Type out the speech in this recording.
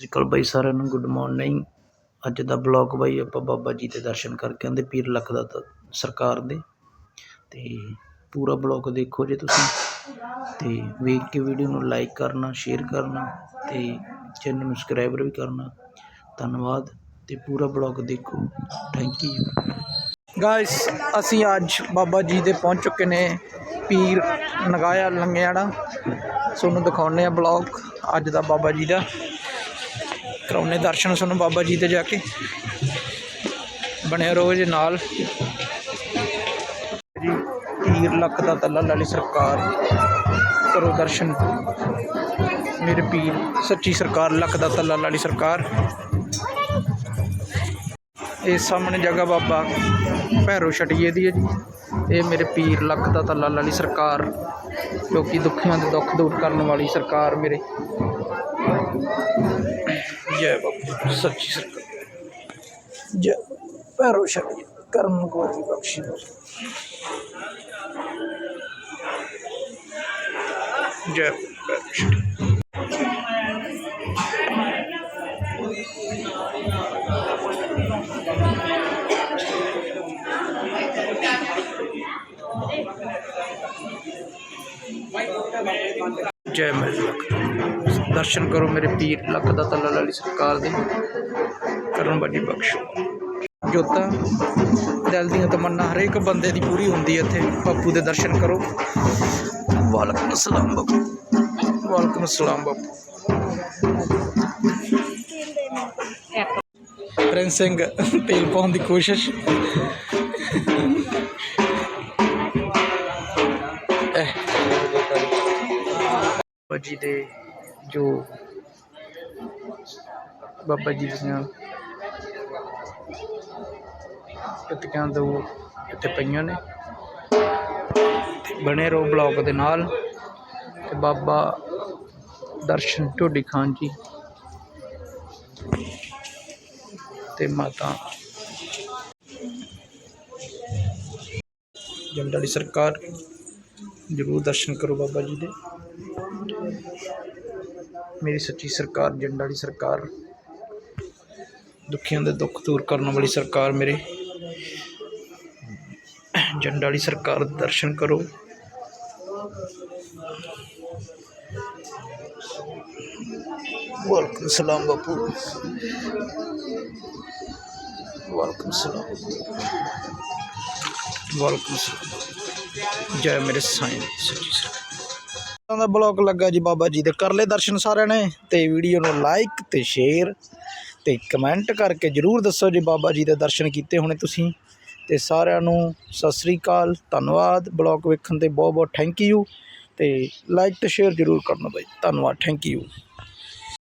ਸਤਿ ਸ਼੍ਰੀ ਅਕਾਲ ਬਾਈ ਸਾਰਿਆਂ ਨੂੰ ਗੁੱਡ ਮਾਰਨਿੰਗ ਅੱਜ ਦਾ ਬਲੌਗ ਬਾਈ ਆਪਾਂ ਬਾਬਾ ਜੀ ਦੇ ਦਰਸ਼ਨ ਕਰਕੇ ਆਂਦੇ ਪੀਰ ਲੱਖ ਦਾ ਸਰਕਾਰ ਦੇ। ਤੇ ਪੂਰਾ ਬਲੌਗ ਦੇਖੋ ਜੇ ਤੁਸੀਂ। ਤੇ ਵੇਖ ਕੇ ਵੀਡੀਓ ਨੂੰ ਲਾਈਕ ਕਰਨਾ ਸ਼ੇਅਰ ਕਰਨਾ ਤੇ ਚੈਨਲ ਨੂੰ ਸਬਸਕ੍ਰਾਈਬਰ ਵੀ ਕਰਨਾ। ਧੰਨਵਾਦ ਤੇ ਪੂਰਾ ਬਲੌਗ ਦੇਖੋ। ਥੈਂਕ ਯੂ ਗਾਇਸ ਅਸੀਂ ਅੱਜ ਬਾਬਾ ਜੀ ਦੇ ਪਹੁੰਚ ਚੁੱਕੇ ਨੇ ਪੀਰ ਨਗਾਇਆ ਲੰਗਿਆਣਾ ਤੁਹਾਨੂੰ ਦਿਖਾਉਣੇ ਆ ਬਲੌਗ ਅੱਜ ਦਾ ਬਾਬਾ ਜੀ ਦਾ। ਕਰਾਉਣੇ ਦਰਸ਼ਨ ਸਾਨੂੰ ਬਾਬਾ ਜੀ ਦੇ ਜਾ ਕੇ। ਬਣਿਆ ਰਹੋ ਜੀ ਨਾਲ। ਜੀ ਪੀਰ ਲੱਖ ਦਾ ਤੱਲਾ ਲਾਲੀ ਸਰਕਾਰ। ਕਰੋ ਦਰਸ਼ਨ। ਮੇਰੇ ਪੀਰ ਸੱਚੀ ਸਰਕਾਰ ਲੱਖ ਦਾ ਤੱਲਾ ਲਾਲੀ ਸਰਕਾਰ। ਇਹ ਸਾਹਮਣੇ ਜਗ੍ਹਾ ਬਾਬਾ ਭੈਰੋ ਛਟੀਏ ਦੀ ਹੈ ਜੀ। ਇਹ ਮੇਰੇ ਪੀਰ ਲੱਖ ਦਾ ਤੱਲਾ ਵਾਲੀ ਸਰਕਾਰ ਜੋ ਕਿ ਦੁੱਖੀਆਂ ਦੇ ਦੁੱਖ ਦੂਰ ਕਰਨ ਵਾਲੀ ਸਰਕਾਰ ਮੇਰੇ। ਜੈ ਬਾਬਾ ਸੱਚੀ ਸਰਕਾਰ। ਜੈ ਭੈਰੋ ਛਟੀਏ, ਕਰਮ ਗੋਰੀ ਬਖਸ਼ੀ ਜੈ ਭੈਰੋ ਛਟੀਏ। ਜੈ ਮੇਰੇ ਲੱਖ ਦਰਸ਼ਨ ਕਰੋ ਮੇਰੇ ਪੀਰ ਲੱਖ ਦਾ ਤੱਲਾ ਲਾਲੀ ਸਰਕਾਰ ਦੇ। ਕਰਨ ਬਾਜੀ ਬਖਸ਼ੋ। ਜੋਤਾ, ਦਿਲ ਦੀਆਂ ਤਮੰਨਾ ਹਰੇਕ ਬੰਦੇ ਦੀ ਪੂਰੀ ਹੁੰਦੀ ਹੈ ਇੱਥੇ। ਬਾਪੂ ਦੇ ਦਰਸ਼ਨ ਕਰੋ। ਵਾਲਕਮ ਅਸਲਾਮ ਬਾਪੂ। ਵਾਲਕਮ ਅਸਲਾਮ ਬਾਪੂ। ਪ੍ਰਿੰਸ ਸਿੰਘ ਤੇਲ ਪਾਉਣ ਦੀ ਕੋਸ਼ਿਸ਼। ਬਾਬਾ ਜੀ ਦੇ ਜੋ ਬਾਬਾ ਜੀ ਦੀਆਂ ਪਤਕਾਂ ਦੋ ਇੱਥੇ ਪਈਆਂ ਨੇ। ਬਣੇ ਰਹੋ ਬਲੌਗ ਦੇ ਨਾਲ। ਤੇ ਬਾਬਾ ਦਰਸ਼ਨ ਢੋਡੀ ਖਾਨ ਜੀ ਤੇ ਮਾਤਾ ਜੰਡਾਲੀ ਸਰਕਾਰ ਜ਼ਰੂਰ ਦਰਸ਼ਨ ਕਰੋ ਬਾਬਾ ਜੀ ਦੇ। ਮੇਰੀ ਸੱਚੀ ਸਰਕਾਰ, ਜੰਡ ਵਾਲੀ ਸਰਕਾਰ, ਦੁੱਖੀਆਂ ਦੇ ਦੁੱਖ ਦੂਰ ਕਰਨ ਵਾਲੀ ਸਰਕਾਰ ਮੇਰੇ। ਜੰਡ ਵਾਲੀ ਸਰਕਾਰ ਦੇ ਦਰਸ਼ਨ ਕਰੋ। ਵਾਲਕਮ ਸਲਾਮ ਬਾਪੂ। ਵਾਲਕਮ ਸਲਾਮ। ਵਾਲਕਮ ਸਲਾਮ। ਜੈ ਮੇਰੇ ਸਾਈਂ, ਸੱਚੀ ਸਰਕਾਰ ਦਾ ਬਲੌਗ ਲੱਗਾ ਜੀ ਬਾਬਾ ਜੀ ਦੇ ਕਰ ਲਏ ਦਰਸ਼ਨ ਸਾਰਿਆਂ ਨੇ ਤੇ ਵੀਡੀਓ ਨੂੰ ਲਾਈਕ ਤੇ ਸ਼ੇਅਰ ਤੇ ਕਮੈਂਟ ਕਰਕੇ ਜਰੂਰ ਦੱਸੋ ਜੀ ਬਾਬਾ ਜੀ ਦੇ ਦਰਸ਼ਨ ਕੀਤੇ ਹੋਣੇ ਤੁਸੀਂ। ਤੇ ਸਾਰਿਆਂ ਨੂੰ ਸਤਿ ਸ੍ਰੀ ਅਕਾਲ, ਧੰਨਵਾਦ। ਬਲੌਗ ਵੇਖਣ ਤੇ ਬਹੁਤ ਬਹੁਤ ਥੈਂਕ ਯੂ ਤੇ ਲਾਈਕ ਤੇ ਸ਼ੇਅਰ ਜਰੂਰ ਕਰਨਾ ਬਾਈ। ਧੰਨਵਾਦ ਥੈਂਕ ਯੂ